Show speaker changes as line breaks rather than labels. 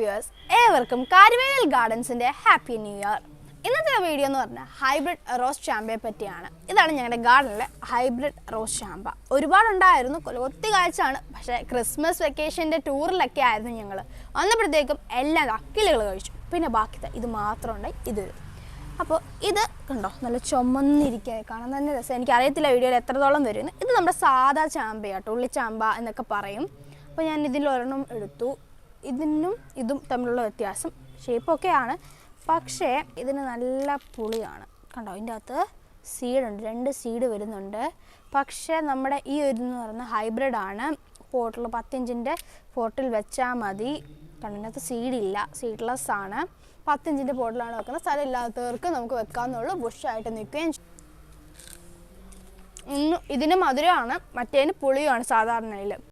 Viewers ഏവർക്കും കാരുവേനൽ ഗാർഡൻസിന്റെ happy new year ഇന്നത്തെ വീഡിയോ എന്ന് പറഞ്ഞാൽ ഹൈബ്രിഡ് റോസ് ചാമ്പയെ പറ്റിയാണ്. ഇതാണ് ഞങ്ങളുടെ ഗാർഡനിലെ ഹൈബ്രിഡ് റോസ് ചാമ്പ ഒരുപാടുണ്ടായിരുന്നു കൊത്തി കാഴ്ചയാണ്. പക്ഷേ ക്രിസ്മസ് വെക്കേഷന്റെ ടൂറിലൊക്കെ ആയിരുന്നു ഞങ്ങൾ വന്നപ്പോഴത്തേക്കും എല്ലാം അക്കിലുകൾ കഴിച്ചു. പിന്നെ ബാക്കി ഇത് മാത്രം ഉണ്ടായി ഇത് അപ്പോൾ ഇത് കണ്ടോ നല്ല ചുമന്നിരിക്കുക. കാണാൻ തന്നെ രസം. എനിക്കറിയത്തില്ല വീഡിയോയിൽ എത്രത്തോളം വരുമെന്ന്. ഇത് നമ്മുടെ സാധാ ചാമ്പയാട്ടോ ഉള്ളിച്ചാമ്പ എന്നൊക്കെ പറയും. അപ്പോൾ ഞാൻ ഇതിൽ ഒരെണ്ണം എടുത്തു. ഇതിനും ഇതും തമ്മിലുള്ള വ്യത്യാസം ഷേപ്പൊക്കെയാണ് പക്ഷേ ഇതിന് നല്ല പുളിയാണ്. കണ്ടോ ഇതിന്റെ അകത്ത് സീഡുണ്ട് രണ്ട് സീഡ് വരുന്നുണ്ട്. പക്ഷേ നമ്മുടെ ഈ ഒരു എന്ന് പറയുന്ന ഹൈബ്രിഡ് ആണ്. പോട്ടിൽ പത്തിഞ്ചിന്റെ പോട്ടിൽ വെച്ചാൽ മതി. കണ്ണിനകത്ത് സീഡില്ല സീഡ്ലെസ് ആണ്. പത്തിഞ്ചിന്റെ പോട്ടിലാണ് വെക്കുന്നത്. സ്ഥലം ഇല്ലാത്തവർക്ക് നമുക്ക് വെക്കാമെന്നുള്ളൂ ബുഷായിട്ട് നിൽക്കുകയും. ഇന്ന് ഇതിന് മധുരമാണ്. മറ്റേതിന് പുളിയുമാണ് സാധാരണയിൽ